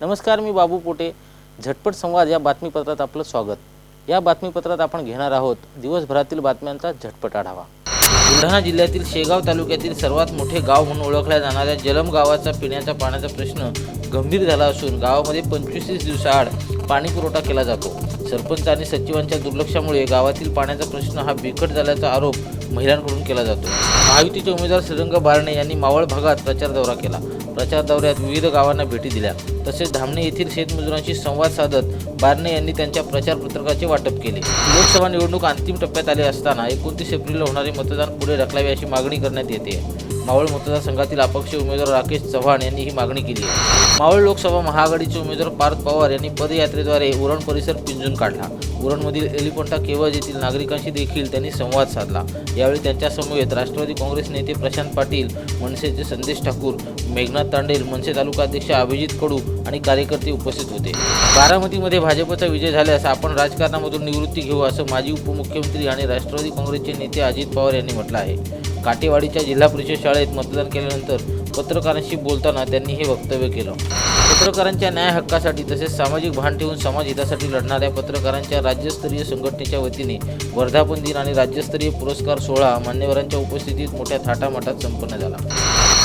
नमस्कार मी बाबू पोटे. झटपट संवाद या बातमीपत्रात आपलं स्वागत. या बातमीपत्रात आपण घेणार आहोत दिवसभरातील बातम्यांचा झटपट आढावा. बुलढाणा जिल्ह्यातील शेगाव तालुक्यातील सर्वात मोठे गाव म्हणून ओळखल्या जाणाऱ्या जलम गावाचा पिण्याच्या पाण्याचा प्रश्न गंभीर झाला असून गावामध्ये पंचवीस तीस दिवसाआड पाणीपुरवठा केला जातो. सरपंच आणि सचिवांच्या दुर्लक्षामुळे गावातील पाण्याचा प्रश्न हा बिकट झाल्याचा आरोप महिलांकडून केला जातो. महायुतीचे उमेदवार श्रीरंग बारणे यांनी मावळ भागात प्रचार दौरा केला. प्रचार दौऱ्यात विविध गावांना भेटी दिल्या. तसेच धामणे येथील शेतमजुरांशी संवाद साधत बारणे यांनी त्यांच्या प्रचार पत्रकाचे वाटप केले. लोकसभा निवडणूक अंतिम टप्प्यात आली असताना एकोणतीस एप्रिलला होणारे मतदान पुढे ढकलावे अशी मागणी करण्यात येते. मावळ मतदारसंघातील अपक्ष उमेदवार राकेश चव्हाण यांनी ही मागणी केली. आहे मावळ लोकसभा महाआघाडीचे उमेदवार पार्थ पवार यांनी पदयात्रेद्वारे उरण परिसर पिंजून काढला. उरणमधील एलिफंटा केवज येथील नागरिकांशी देखील त्यांनी संवाद साधला. यावेळी त्यांच्या समवेत राष्ट्रवादी काँग्रेस नेते प्रशांत पाटील मनसेचे संदेश ठाकूर मेघनाथ तांडेल मनसे तालुका अध्यक्ष अभिजित कडू आणि कार्यकर्ते उपस्थित होते. बारामतीमध्ये भाजपचा विजय झाल्यास आपण राजकारणामधून निवृत्ती घेऊ असं माजी उपमुख्यमंत्री आणि राष्ट्रवादी काँग्रेसचे नेते अजित पवार यांनी म्हटलं आहे. काटेवाडीच्या जिल्हा परिषद शाळेत मतदान केल्यानंतर पत्रकारांशी बोलताना त्यांनी हे वक्तव्य केलं. पत्रकारांच्या न्याय हक्कासाठी तसेच सामाजिक भान ठेवून समाज हितासाठी लढणाऱ्या पत्रकारांच्या राज्यस्तरीय संघटनेच्या वतीने वर्धापन दिन आणि राज्यस्तरीय पुरस्कार सोहळा मान्यवरांच्या उपस्थितीत मोठ्या थाटामाटात संपन्न झाला.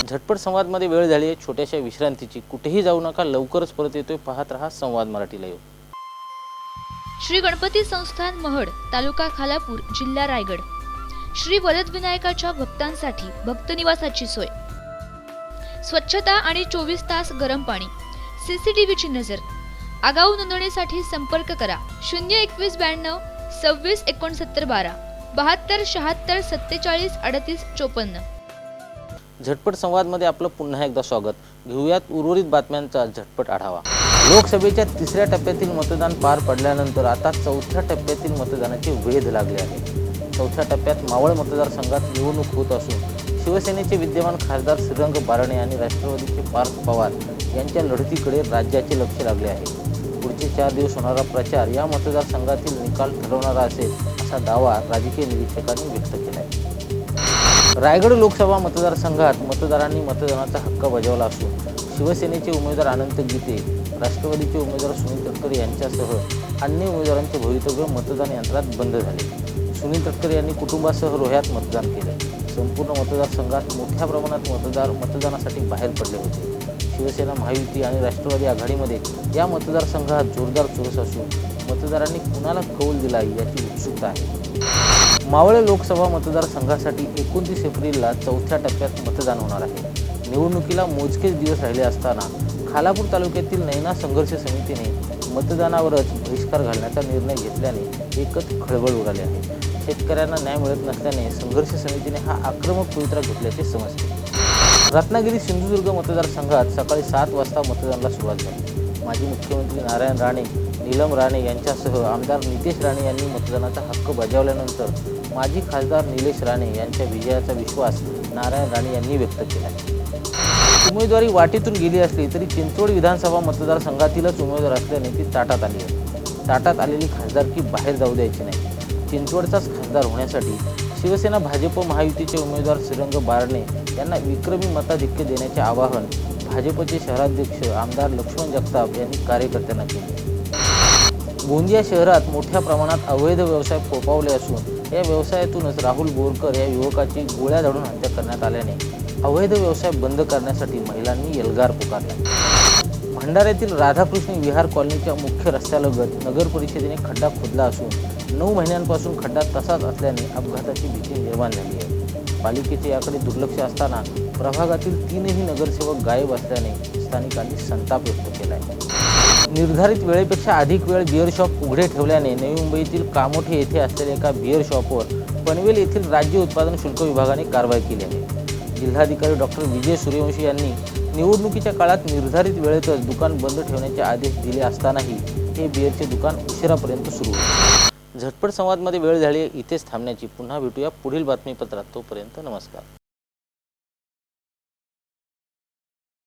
झटपट संवादमध्ये वेळ झाली आहे. छोट्याशा विश्रांतीची. कुठेही जाऊ नका. लवकरच परत येतोय. पाहत रहा संवाद मराठी लाईव्ह श्री गणपती संस्थान महड तालुका खालापूर जिल्हा रायगड. श्री वरदविनायकाच्या भक्तांसाठी भक्तनिवासाची सोय. स्वच्छता आणि चोवीस तास गरम पाणी. सीसीटीव्हीची नजर. आगाऊ नोंदणीसाठी संपर्क करा. शून्य एकवीस ब्याण्णव सव्वीस एकोणसत्तर बारा बहात्तर शहात्तर सत्तेचाळीस अडतीस चोपन्न. झटपट संवादमध्ये आपलं पुन्हा एकदा स्वागत. घेऊयात उर्वरित बातम्यांचा झटपट आढावा. लोकसभेच्या तिसऱ्या टप्प्यातील मतदान पार पडल्यानंतर आता चौथ्या टप्प्यातील मतदानाचे वेध लागले आहे चौथ्या टप्प्यात मावळ मतदारसंघात निवडणूक होत असून शिवसेनेचे विद्यमान खासदार श्रीरंग बारणे आणि राष्ट्रवादीचे पार्थ पवार यांच्या लढतीकडे राज्याचे लक्ष लागले आहे. पुढचे चार दिवस होणारा प्रचार या मतदारसंघातील निकाल ठरवणारा असेल असा दावा राजकीय निरीक्षकांनी व्यक्त केला आहे रायगड लोकसभा मतदारसंघात मतदारांनी मतदानाचा हक्क बजावला असून शिवसेनेचे उमेदवार अनंत गीते राष्ट्रवादीचे उमेदवार सुनील तटकरे यांच्यासह अन्य उमेदवारांचे भवितव्य मतदान यंत्रात बंद झाले. सुनील तटकरे यांनी कुटुंबासह रोह्यात मतदान केले. संपूर्ण मतदारसंघात मोठ्या प्रमाणात मतदार मतदानासाठी बाहेर पडले होते. शिवसेना महायुती आणि राष्ट्रवादी आघाडीमध्ये या मतदारसंघात जोरदार चुरस असून मतदारांनी कुणाला कौल दिला याची उत्सुकता आहे. मावळे लोकसभा मतदारसंघासाठी एकोणतीस एप्रिलला चौथ्या टप्प्यात मतदान होणार आहे. निवडणुकीला मोजकेच दिवस राहिले असताना खालापूर तालुक्यातील नैना संघर्ष समितीने मतदानावरच बहिष्कार घालण्याचा निर्णय घेतल्याने एकच खळबळ उडाली आहे. शेतकऱ्यांना न्याय मिळत नसल्याने संघर्ष समितीने हा आक्रमक पवित्रा घेतल्याचे समजते. रत्नागिरी सिंधुदुर्ग मतदारसंघात सकाळी सात वाजता मतदानाला सुरुवात झाली. माजी मुख्यमंत्री नारायण राणे नीलम राणे यांच्यासह आमदार नितेश राणे यांनी मतदानाचा हक्क बजावल्यानंतर माजी खासदार निलेश राणे यांच्या विजयाचा विश्वास नारायण राणे यांनी व्यक्त केला. उमेदवारी वाटेतून गेली असली तरी चिंचवड विधानसभा मतदारसंघातीलच उमेदवार असल्याने ती ताटात आली आहे. ताटात आलेली खासदारकी बाहेर जाऊ द्यायची नाही. चिंचवडचाच खासदार होण्यासाठी शिवसेना भाजप महायुतीचे उमेदवार श्रीरंग बारणे यांना विक्रमी मताधिक्य देण्याचे आवाहन भाजपचे शहराध्यक्ष आमदार लक्ष्मण जगताप यांनी कार्यकर्त्यांना केले. गोंदिया शहरात मोठ्या प्रमाणात अवैध व्यवसाय फोपावले असून या व्यवसायातूनच राहुल बोरकर या युवकाची गोळ्या धाडून हत्या करण्यात आल्याने अवैध व्यवसाय बंद करण्यासाठी महिलांनी एल्गार पुकारला. भंडाऱ्यातील राधाकृष्ण विहार कॉलनीच्या मुख्य रस्त्यालगत नगर परिषदेने खड्डा खोदला असून नऊ महिन्यांपासून खड्डा तसाच असल्याने अपघाताची भीती निर्माण झाली आहे. पालिकेचे याकडे दुर्लक्ष असताना प्रभागातील तीनही नगरसेवक गायब असल्याने स्थानिकांनी संताप व्यक्त केला आहे निर्धारित वेळेपेक्षा अधिक वेळ बिअर शॉप उघडे ठेवल्याने नवी मुंबईतील कामोठे येथे असलेल्या एका बिअर शॉपवर पनवेल येथील राज्य उत्पादन शुल्क विभागाने कारवाई केली आहे. जिल्हाधिकारी डॉक्टर विजय सूर्यवंशी यांनी निवडणुकीच्या काळात निर्धारित वेळेतच दुकान बंद ठेवण्याचे आदेश दिले असतानाही हे बिअरचे दुकान उशिरापर्यंत सुरू होते. झटपट संवादमध्ये वेळ झाली इथेच थांबण्याची. पुन्हा भेटूया पुढील बातमीपत्रात. तोपर्यंत नमस्कार.